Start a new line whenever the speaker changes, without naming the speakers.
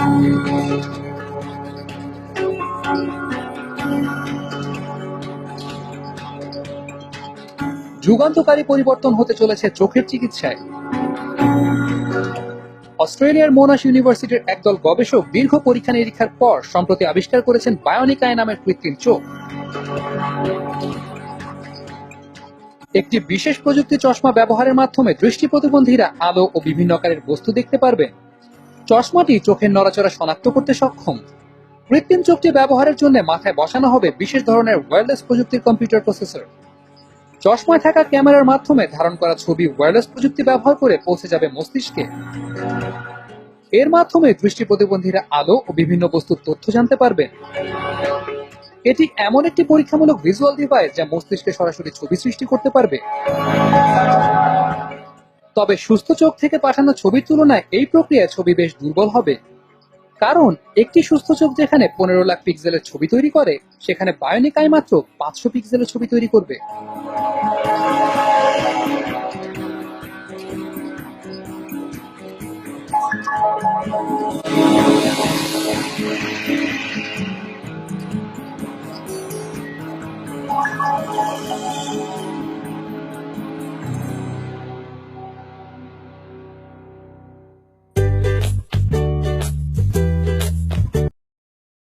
যুগান্তকারী পরিবর্তন হতে চলেছে চোখের চিকিৎসায়। অস্ট্রেলিয়ার মোনাশ ইউনিভার্সিটির একদল গবেষক দীর্ঘ পরীক্ষা নিরীক্ষার পর সম্প্রতি আবিষ্কার করেছেন বায়োনিক আই নামের কৃত্রিম চোখ। একটি বিশেষ প্রযুক্তি চশমা ব্যবহারের মাধ্যমে দৃষ্টি প্রতিবন্ধীরা আলো ও বিভিন্ন আকারের বস্তু দেখতে পারবেন। চশমাটি চোখের নড়াচড়া শনাক্ত করতে সক্ষম। কৃত্রিম চোখটি ব্যবহারের জন্য মাথায় বসানো হবে বিশেষ ধরনের ওয়্যারলেস প্রযুক্তির কম্পিউটার প্রসেসর চশমায় থাকা ক্যামেরার মাধ্যমে ধারণ করা ছবি ওয়্যারলেস প্রযুক্তি ব্যবহার করে পৌঁছে যাবে মস্তিষ্কে। এর মাধ্যমে দৃষ্টি প্রতিবন্ধীরা আলো ও বিভিন্ন বস্তুর তথ্য জানতে পারবেন এটি এমন একটি পরীক্ষামূলক ভিজুয়াল ডিভাইস যা মস্তিষ্কে সরাসরি ছবি সৃষ্টি করতে পারবে। তবে সুস্থ চোখ থেকে পাঠানো ছবির তুলনায় এই প্রক্রিয়ায় ছবি বেশ দুর্বল হবে। কারণ, একটি সুস্থ চোখ যেখানে পনেরো লাখ পিক্সেলের ছবি তৈরি করে, সেখানে বায়োনিকায় মাত্র পাঁচশো পিক্সেলের ছবি তৈরি করবে।